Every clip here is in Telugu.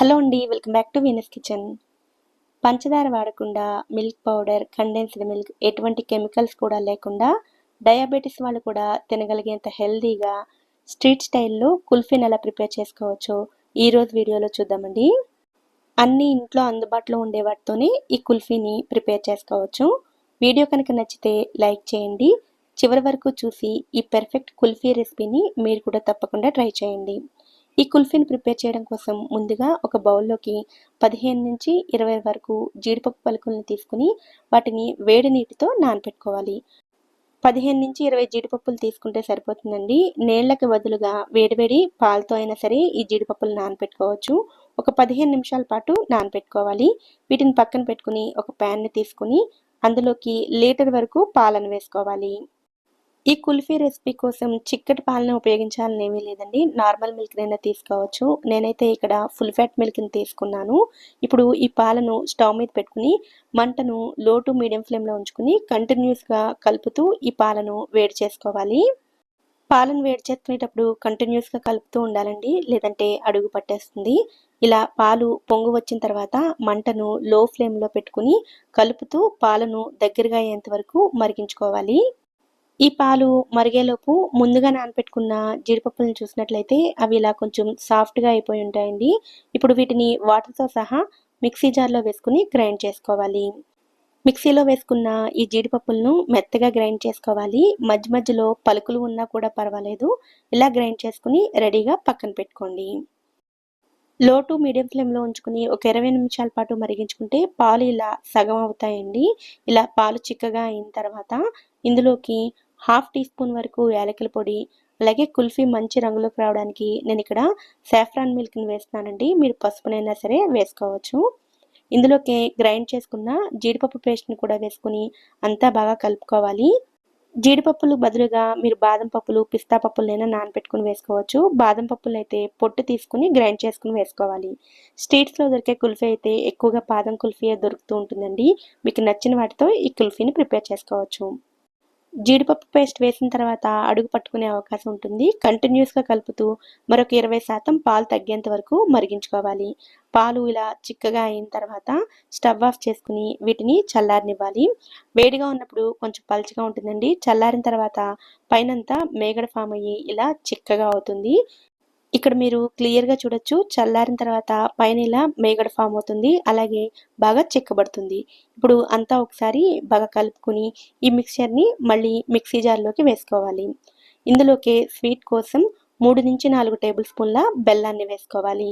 హలో అండి welcome back to Venus kitchen. పంచదార వాడకుండా మిల్క్ పౌడర్ కండెన్స్డ్ మిల్క్ ఎటువంటి కెమికల్స్ కూడా లేకుండా డయాబెటీస్ వాళ్ళు కూడా తినగలిగేంత హెల్దీగా స్ట్రీట్ స్టైల్లో కుల్ఫీని ఎలా ప్రిపేర్ చేసుకోవచ్చో ఈరోజు వీడియోలో చూద్దామండి. అన్ని ఇంట్లో అందుబాటులో ఉండే వాటితోనే ఈ కుల్ఫీని ప్రిపేర్ చేసుకోవచ్చు. వీడియో కనుక నచ్చితే లైక్ చేయండి. చివరి వరకు చూసి ఈ పెర్ఫెక్ట్ కుల్ఫీ రెసిపీని మీరు కూడా తప్పకుండా ట్రై చేయండి. ఈ కుల్ఫీని ప్రిపేర్ చేయడం కోసం ముందుగా ఒక బౌల్లోకి పదిహేను నుంచి ఇరవై వరకు జీడిపప్పు పలుకులను తీసుకుని వాటిని వేడి నీటితో నానపెట్టుకోవాలి. పదిహేను నుంచి ఇరవై జీడిపప్పులు తీసుకుంటే సరిపోతుందండి. నీళ్ళకి బదులుగా వేడివేడి పాలతో అయినా సరే ఈ జీడిపప్పులు నానపెట్టుకోవచ్చు. ఒక పదిహేను నిమిషాల పాటు నానపెట్టుకోవాలి. వీటిని పక్కన పెట్టుకుని ఒక ప్యాన్ని తీసుకుని అందులోకి లీటర్ వరకు పాలను వేసుకోవాలి. ఈ కుల్ఫీ రెసిపీ కోసం చిక్కటి పాలను ఉపయోగించాలని ఏమీ లేదండి. నార్మల్ మిల్క్నైనా తీసుకోవచ్చు. నేనైతే ఇక్కడ ఫుల్ ఫ్యాట్ మిల్క్ని తీసుకున్నాను. ఇప్పుడు ఈ పాలను స్టవ్ మీద పెట్టుకుని మంటను లో టు మీడియం ఫ్లేమ్లో ఉంచుకుని కంటిన్యూస్గా కలుపుతూ ఈ పాలను వేడి చేసుకోవాలి. పాలను వేడి చేసుకునేటప్పుడు కంటిన్యూస్గా కలుపుతూ ఉండాలండి. లేదంటే అడుగు పట్టేస్తుంది. ఇలా పాలు పొంగు వచ్చిన తర్వాత మంటను లో ఫ్లేమ్లో పెట్టుకుని కలుపుతూ పాలను దగ్గరగా అయ్యేంత వరకు మరిగించుకోవాలి. ఈ పాలు మరిగేలోపు ముందుగా నానపెట్టుకున్న జీడిపప్పులను చూసినట్లయితే అవి ఇలా కొంచెం సాఫ్ట్గా అయిపోయి ఉంటాయండి. ఇప్పుడు వీటిని వాటర్తో సహా మిక్సీ జార్లో వేసుకుని గ్రైండ్ చేసుకోవాలి. మిక్సీలో వేసుకున్న ఈ జీడిపప్పులను మెత్తగా గ్రైండ్ చేసుకోవాలి. మధ్య మధ్యలో పలుకులు ఉన్నా కూడా పర్వాలేదు. ఇలా గ్రైండ్ చేసుకుని రెడీగా పక్కన పెట్టుకోండి. లో టు మీడియం ఫ్లేమ్లో ఉంచుకుని ఒక ఇరవై నిమిషాల పాటు మరిగించుకుంటే పాలు ఇలా సగం అవుతాయండి. ఇలా పాలు చిక్కగా అయిన తర్వాత ఇందులోకి హాఫ్ టీ స్పూన్ వరకు యాలకుల పొడి అలాగే కుల్ఫీ మంచి రంగులోకి రావడానికి నేను ఇక్కడ సాఫ్రాన్ మిల్క్ని వేస్తున్నానండి. మీరు పసుపునైనా సరే వేసుకోవచ్చు. ఇందులోకి గ్రైండ్ చేసుకున్న జీడిపప్పు పేస్ట్ని కూడా వేసుకుని అంతా బాగా కలుపుకోవాలి. జీడిపప్పులు బదులుగా మీరు బాదం పప్పులు పిస్తా పప్పులైనా నానపెట్టుకుని వేసుకోవచ్చు. బాదం పప్పులు అయితే పొట్టు తీసుకుని గ్రైండ్ చేసుకుని వేసుకోవాలి. స్ట్రీట్స్లో దొరికే కుల్ఫీ అయితే ఎక్కువగా బాదం కుల్ఫీ దొరుకుతూ ఉంటుందండి. మీకు నచ్చిన వాటితో ఈ కుల్ఫీని ప్రిపేర్ చేసుకోవచ్చు. జీడిపప్పు పేస్ట్ వేసిన తర్వాత అడుగు పట్టుకునే అవకాశం ఉంటుంది. కంటిన్యూస్గా కలుపుతూ మరొక ఇరవై శాతం పాలు తగ్గేంత వరకు మరిగించుకోవాలి. పాలు ఇలా చిక్కగా అయిన తర్వాత స్టవ్ ఆఫ్ చేసుకుని వీటిని చల్లారనివ్వాలి. వేడిగా ఉన్నప్పుడు కొంచెం పలుచగా ఉంటుందండి. చల్లారిన తర్వాత పైనంతా మేగడ ఫామ్ అయ్యి ఇలా చిక్కగా అవుతుంది. ఇక్కడ మీరు క్లియర్గా చూడొచ్చు. చల్లారిన తర్వాత పైన ఇలా మేగడ ఫామ్ అవుతుంది. అలాగే బాగా చెక్కబడుతుంది. ఇప్పుడు అంతా ఒకసారి బాగా కలుపుకుని ఈ మిక్చర్ని మళ్ళీ మిక్సీ జార్లోకి వేసుకోవాలి. ఇందులోకి స్వీట్ కోసం మూడు నుంచి నాలుగు టేబుల్ స్పూన్ల బెల్లాన్ని వేసుకోవాలి.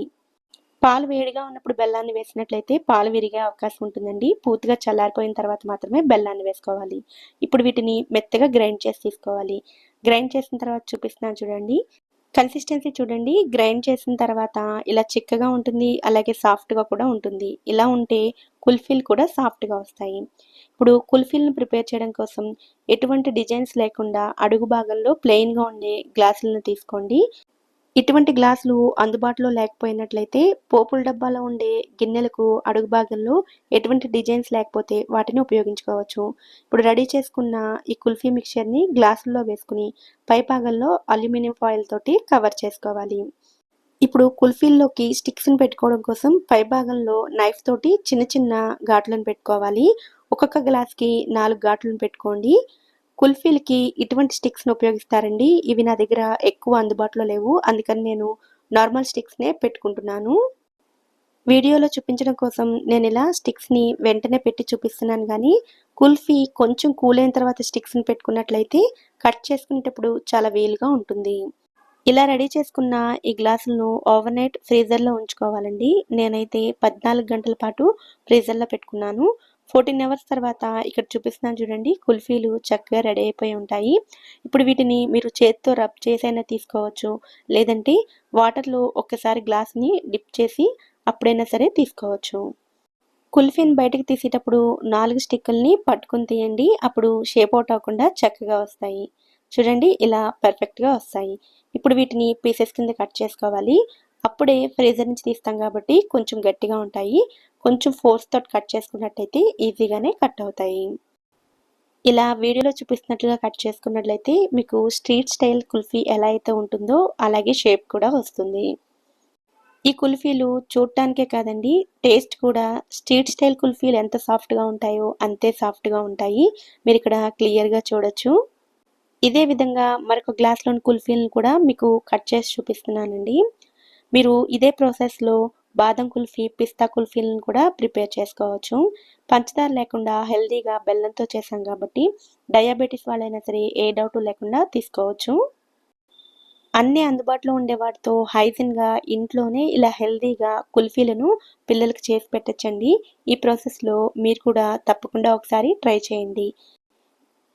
పాలు వేడిగా ఉన్నప్పుడు బెల్లాన్ని వేసినట్లయితే పాలు విరిగే అవకాశం ఉంటుందండి. పూర్తిగా చల్లారిపోయిన తర్వాత మాత్రమే బెల్లాన్ని వేసుకోవాలి. ఇప్పుడు వీటిని మెత్తగా గ్రైండ్ చేసి తీసుకోవాలి. గ్రైండ్ చేసిన తర్వాత చూపిస్తున్నాను చూడండి. కన్సిస్టెన్సీ చూడండి. గ్రైండ్ చేసిన తర్వాత ఇలా చిక్కగా ఉంటుంది అలాగే సాఫ్ట్గా కూడా ఉంటుంది. ఇలా ఉంటే కుల్ఫీలు కూడా సాఫ్ట్గా వస్తాయి. ఇప్పుడు కుల్ఫీలను ప్రిపేర్ చేయడం కోసం ఎటువంటి డిజైన్స్ లేకుండా అడుగు భాగంలో ప్లెయిన్గా ఉండే గ్లాసులను తీసుకోండి. ఇటువంటి గ్లాసులు అందుబాటులో లేకపోయినట్లయితే పోపుల డబ్బాలో ఉండే గిన్నెలకు అడుగు భాగంలో ఎటువంటి డిజైన్స్ లేకపోతే వాటిని ఉపయోగించుకోవచ్చు. ఇప్పుడు రెడీ చేసుకున్న ఈ కుల్ఫీ మిక్చర్ని గ్లాసుల్లో వేసుకుని పై భాగంలో అల్యూమినియం ఫాయిల్ తోటి కవర్ చేసుకోవాలి. ఇప్పుడు కుల్ఫీల్లోకి స్టిక్స్ని పెట్టుకోవడం కోసం పై భాగంలో నైఫ్ తోటి చిన్న చిన్న ఘాట్లను పెట్టుకోవాలి. ఒక్కొక్క గ్లాస్కి నాలుగు ఘాట్లను పెట్టుకోండి. కుల్ఫీలకి ఇటువంటి స్టిక్స్ని ఉపయోగిస్తారండి. ఇవి నా దగ్గర ఎక్కువ అందుబాటులో లేవు. అందుకని నేను నార్మల్ స్టిక్స్నే పెట్టుకుంటున్నాను. వీడియోలో చూపించడం కోసం నేను ఇలా స్టిక్స్ని వెంటనే పెట్టి చూపిస్తున్నాను కానీ కుల్ఫీ కొంచెం కూల్ అయిన తర్వాత స్టిక్స్ని పెట్టుకున్నట్లయితే కట్ చేసుకునేటప్పుడు చాలా వీలుగా ఉంటుంది. ఇలా రెడీ చేసుకున్న ఈ గ్లాసులను ఓవర్ నైట్ ఫ్రీజర్లో ఉంచుకోవాలండి. నేనైతే పద్నాలుగు గంటల పాటు ఫ్రీజర్లో పెట్టుకున్నాను. ఫోర్టీన్ అవర్స్ తర్వాత ఇక్కడ చూపిస్తున్నాను చూడండి. కుల్ఫీలు చక్కగా రెడీ అయిపోయి ఉంటాయి. ఇప్పుడు వీటిని మీరు చేతితో రబ్ చేసైనా తీసుకోవచ్చు. లేదంటే వాటర్లో ఒక్కసారి గ్లాస్ని డిప్ చేసి అప్పుడైనా సరే తీసుకోవచ్చు. కుల్ఫీని బయటకు తీసేటప్పుడు నాలుగు స్టిక్కుల్ని పట్టుకుని తీయండి. అప్పుడు షేప్ అవుట్ అవ్వకుండా చక్కగా వస్తాయి. చూడండి ఇలా పర్ఫెక్ట్గా వస్తాయి. ఇప్పుడు వీటిని పీసెస్ కింద కట్ చేసుకోవాలి. అప్పుడే ఫ్రీజర్ నుంచి తీస్తాం కాబట్టి కొంచెం గట్టిగా ఉంటాయి. కొంచెం ఫోర్స్ తోటి కట్ చేసుకున్నట్టయితే ఈజీగానే కట్ అవుతాయి. ఇలా వీడియోలో చూపిస్తున్నట్లుగా కట్ చేసుకున్నట్లయితే మీకు స్ట్రీట్ స్టైల్ కుల్ఫీ ఎలా అయితే ఉంటుందో అలాగే షేప్ కూడా వస్తుంది. ఈ కుల్ఫీలు చూడటానికే కాదండి టేస్ట్ కూడా. స్ట్రీట్ స్టైల్ కుల్ఫీలు ఎంత సాఫ్ట్గా ఉంటాయో అంతే సాఫ్ట్గా ఉంటాయి. మీరు ఇక్కడ క్లియర్గా చూడొచ్చు. ఇదే విధంగా మరొక గ్లాస్లోని కుల్ఫీలను కూడా మీకు కట్ చేసి చూపిస్తున్నానండి. మీరు ఇదే ప్రాసెస్లో బాదం కుల్ఫీ పిస్తా కుల్ఫీలను కూడా ప్రిపేర్ చేసుకోవచ్చు. పంచదార లేకుండా హెల్దీగా బెల్లంతో చేసాం కాబట్టి డయాబెటీస్ వాళ్ళైనా సరే ఏ డౌట్ లేకుండా తీసుకోవచ్చు. అన్నీ అందుబాటులో ఉండే వాటితో హైజిన్గా ఇంట్లోనే ఇలా హెల్దీగా కుల్ఫీలను పిల్లలకి చేసి పెట్టచ్చండి. ఈ ప్రాసెస్లో మీరు కూడా తప్పకుండా ఒకసారి ట్రై చేయండి.